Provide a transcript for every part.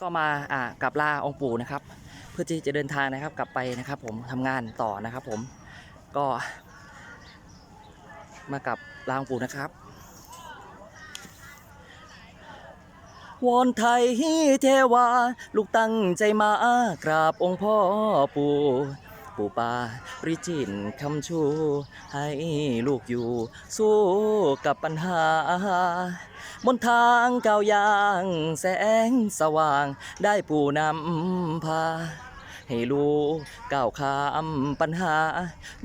ก็มาอ่ากับลาองค์ปู่นะครับ เพื่อที่จะเดินทางนะครับกลับไปนะครับ ผมทำงานต่อนะครับ ผมก็ มากับลาองค์ปู่นะครับวอนไทยเทวา ลูกตั้งใจมากราบองค์พ่อปู่ ปู่ป่าริจินคำชู ให้ลูกอยู่ สู้กับปัญหา บนทางก้าวยาง แสงสว่างได้ปู่นำพาให้ลูกก้าวข้ามปัญหา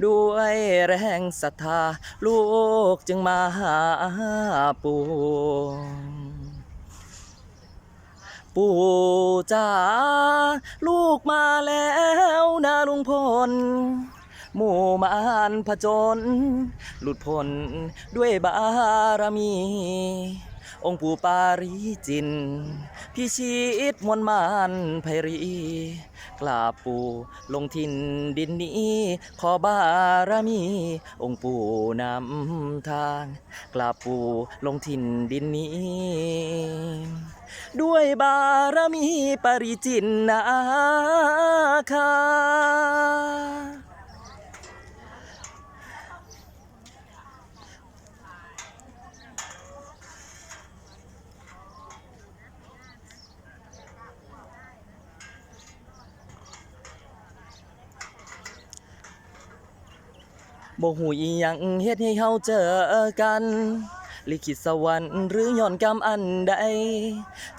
ด้วยแรงศรัทธา ลูกจึงมาหาปู่ปู่จ๋าลูกมาแล้ว ลุงพลหมู่มานผจญหลุดพ้นด้วยบารมี องค์ปู่ปาริจิน พิชิตมวลมานไพรีกราบปู่ลงทินดินนี้ ขอบารมี องค์ปู่นำทาง กราบปู่ลงทินดินนี้ ด้วยบารมีปริจินนาคาบ่หูอีหยังเฮ็ดให้เฮาเจอกัน ลิขิตสวรรค์หรือย้อนกรรมอันใด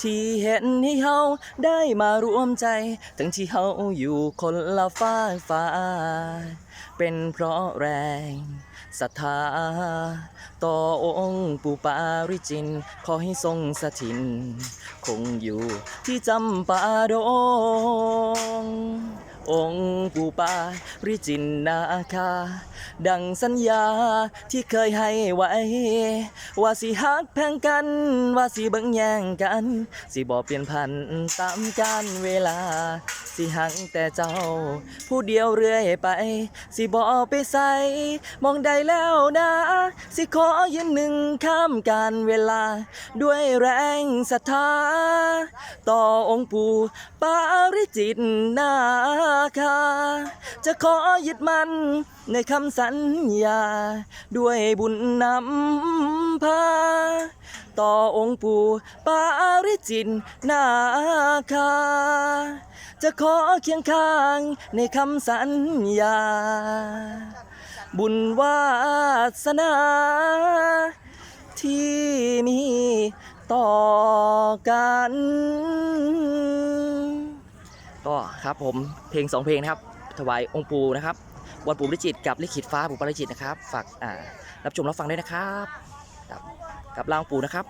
ที่เห็นให้เฮาได้มารวมใจ ทั้งที่เฮาอยู่คนละฟ้าฟ้า เป็นเพราะแรงศรัทธาต่อองค์ปู่ปาริจิน ขอให้ทรงสถิตคงอยู่ที่จำปาดง องค์ปู่ปาริจินนาคา ดังสัญญาที่เคยให้ไว้ ว่าสิฮักแพงกัน ว่าสิเบิ่งแย่งกัน สิบ่เปลี่ยนพันตามกาลเวลาสิหักแต่เจ้า ผู้เดียวเรื่อยไป สิบ่ไปใส่มองใดแล้วนะ สิขอยืนหนึ่งข้ามการเวลา ด้วยแรงศรัทธา ต่อองค์ปู่ปาริจิตนาคา จะขอยึดมันในคำสัญญา ด้วยบุญนำพาต่อองค์ปู่ปาริจิตนาคา จะขอเคียงข้างในคำสัญญา บุญวาสนา ที่มีต่อกันก็ครับผมเพลงสองเพลงนะครับ ถวายองค์ปู่นะครับวันปู่ลิจิตกับลิขิตฟ้าปู่ปาริจิตนะครับ ฝากรับชมรับฟังด้วยนะครับ กับลางปูนะครับ